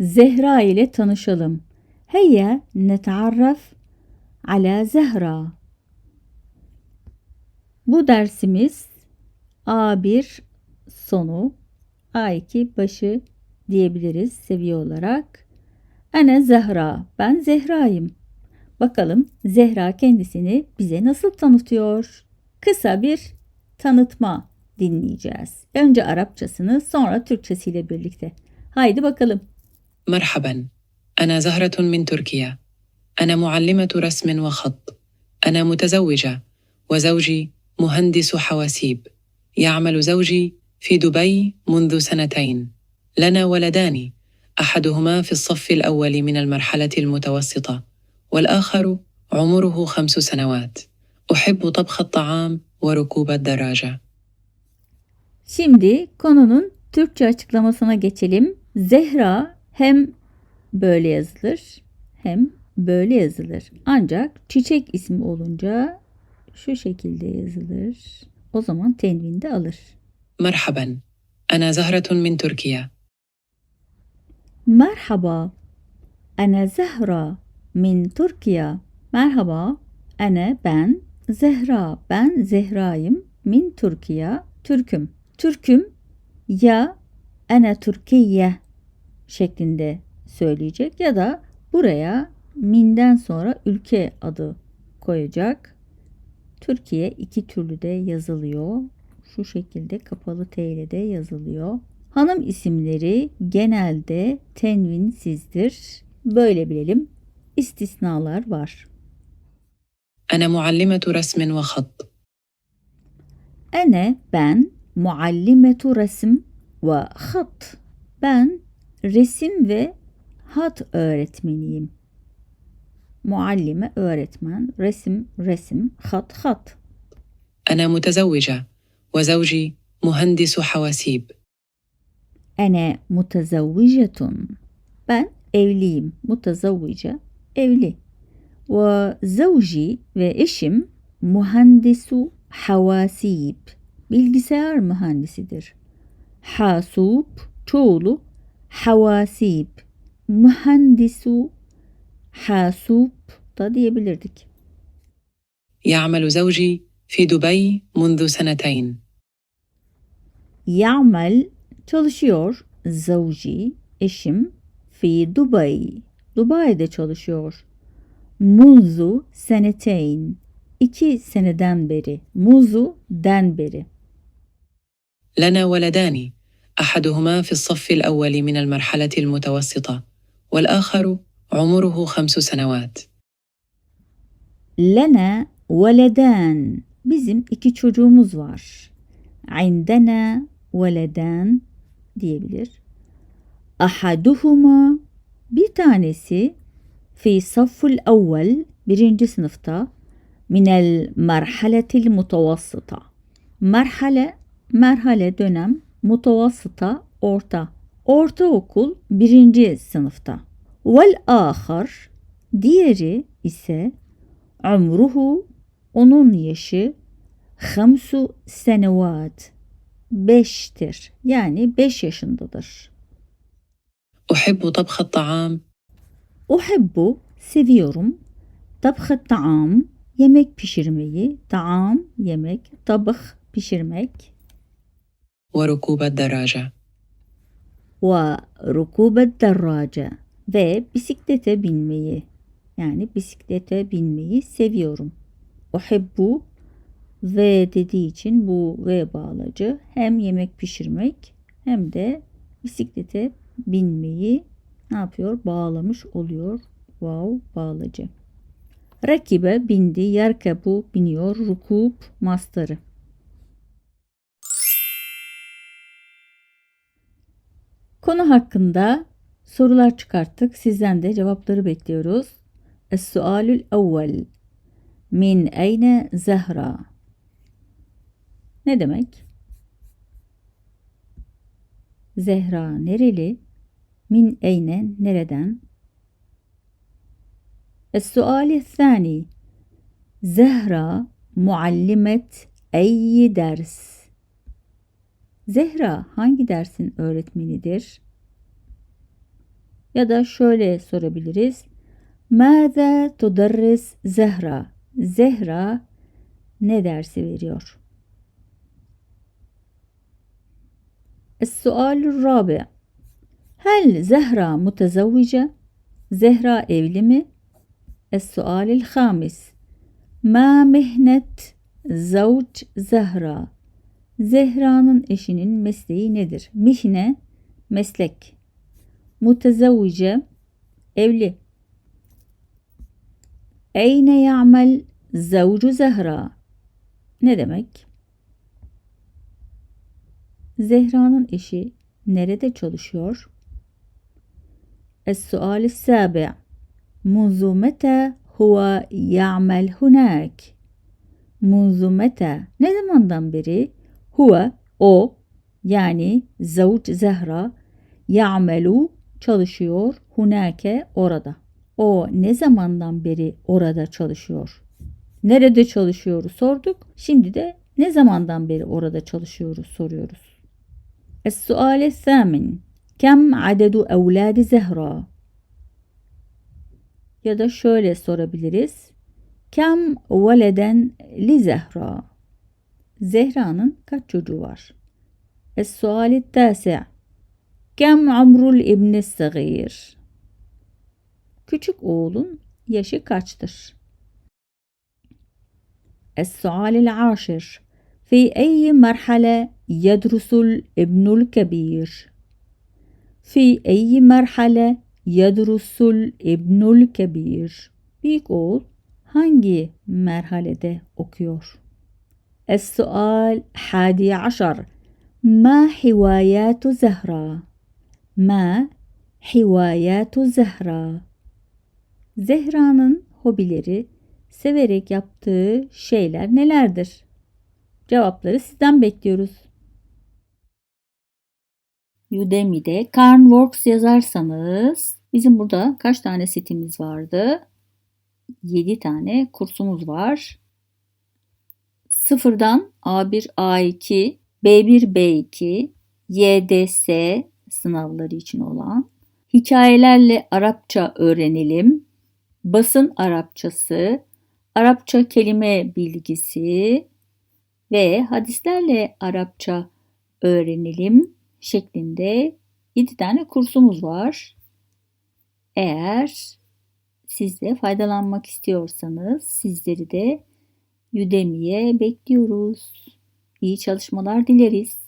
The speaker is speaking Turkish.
Zehra ile tanışalım. Heyya netaarraf ala Zehra. Bu dersimiz A1 sonu, A2 başı diyebiliriz seviye olarak. Ene Zehra, ben Zehra'yım. Bakalım Zehra kendisini bize nasıl tanıtıyor? Kısa bir tanıtma dinleyeceğiz. Önce Arapçasını sonra Türkçesiyle birlikte. Haydi bakalım. مرحبا. أنا زهرة من تركيا. أنا معلمة رسم وخط. أنا متزوجة. وزوجي مهندس حواسيب. يعمل زوجي في دبي منذ سنتين. لنا ولدان. أحدهما في الصف الأول من المرحلة المتوسطة والآخر عمره خمس سنوات. أحب طبخ الطعام وركوب الدراجة. Şimdi konunun Türkçe açıklamasına geçelim. Zehra hem böyle yazılır hem böyle yazılır. Ancak çiçek ismi olunca şu şekilde yazılır. O zaman tenvin alır. Merhaban. Ana Zahratun min Türkiye. Merhaba. Ana Zahra min Türkiye. Merhaba. Ana ben Zehra. Ben Zehra'yım. Min Türkiye. Türküm. Türküm ya ana Türkiye şeklinde söyleyecek ya da buraya minden sonra ülke adı koyacak. Türkiye iki türlü de yazılıyor. Şu şekilde kapalı T ile de yazılıyor. Hanım isimleri genelde tenvinsizdir. Böyle bilelim. İstisnalar var. Ana muallimetu resmin ve hat. Ene ben muallimetu resim ve hat. Ben resim ve hat öğretmeniyim. Muallime öğretmen, resim resim, hat hat. انا متزوجه وزوجي مهندس حواسيب Ene mutezavvicetun. Ben evliyim. Mutezavvice evli. Ve zavji ve eşim muhandisu havasib. Bilgisayar mühendisidir. Hasub çoğulu havasib. Mühendisu hasub da diyebilirdik. يعمل زوجي في دبي منذ سنتين Ya'mel çalışıyor. Zavji eşim fi Dubai. Dubai'de çalışıyor. Munzu seneteyn. iki seneden beri. Muzu den beri. لنا ولدان احدهما في الصف الأول من المرحله المتوسطه والاخر عمره خمس سنوات Lena veleden. Bizim iki çocuğumuz var. Indena veleden diyebilir. Ahaduhuma bir tanesi fi safful evvel birinci sınıfta minel merhaletil mutavassıta. Merhale, merhale dönem, mutavasıta orta. Ortaokul birinci sınıfta. Vel ahar diğeri ise umruhu onun yaşı hamsu senevat beştir. Yani beş yaşındadır. Uhibbu tabha ta'am. Uhibbu seviyorum. Tabha ta'am yemek pişirmeyi. Ta'am yemek. Tabıh pişirmek. وركوب الدراجه Ve rukubet derrace ve bisiklete binmeyi. Yani bisiklete binmeyi seviyorum. Uhebbu ve dediği için bu ve bağlacı hem yemek pişirmek hem de bisiklete binmeyi ne yapıyor? Bağlamış oluyor. Wow bağlacı. Rakibe bindi, yerkebu biniyor, rukub mastarı. Konu hakkında sorular çıkarttık. Sizden de cevapları bekliyoruz. Es-sualül evvel. Min eyne zehra? Ne demek? Zehra nereli? Min eyne nereden? Es-suali thani. Zehra muallimet eyyi ders? Zehra hangi dersin öğretmenidir? Ya da şöyle sorabiliriz. Mâze tudarris Zehra? Zehra ne dersi veriyor? Es-sualü rabi. Hel Zehra mutezavvice? Zehra evli mi? Es-sualil hamis. Ma mihnet zavc Zehra? Zehra'nın eşinin mesleği nedir? Mihne meslek. Mutezevvice evli. Eyne ya'mel zavcu Zehra? Ne demek? Zehra'nın eşi nerede çalışıyor? Es-sual es-sabi' Munzu meta huwa ya'mel hunak? Munzu meta? Ne zamandan beri Huve o yani Zavut Zehra ya'melu çalışıyor hunake orada. O ne zamandan beri orada çalışıyor? Nerede çalışıyoruz sorduk. Şimdi de ne zamandan beri orada çalışıyoruz soruyoruz. Es-sual samin. Kem adedu evladi Zehra? Ya da şöyle sorabiliriz. Kem veleden li Zehra? Zehra'nın kaç çocuğu var? Es-suali tâsi' Kem amrul ibni sığir? Küçük oğlun yaşı kaçtır? Es-sualil aşir Fi eyyi merhale yedrusul ibnul kebir? Fi eyyi merhale yedrusul ibnul kebir? Büyük oğul hangi merhalede okuyor? السؤال حادي عشر ما حوايات زهرة؟ ما حوايات زهرة؟ Zehra'nın hobileri, severek yaptığı şeyler nelerdir? Cevapları sizden bekliyoruz. Udemy'de Carnworks yazarsanız bizim burada kaç tane sitemiz vardı? 7 tane kursumuz var. Sıfırdan A1, A2, B1, B2, YDS sınavları için olan hikayelerle Arapça öğrenelim. Basın Arapçası, Arapça kelime bilgisi ve hadislerle Arapça öğrenelim şeklinde 7 tane kursumuz var. Eğer siz de faydalanmak istiyorsanız sizleri de Udemy'ye bekliyoruz. İyi çalışmalar dileriz.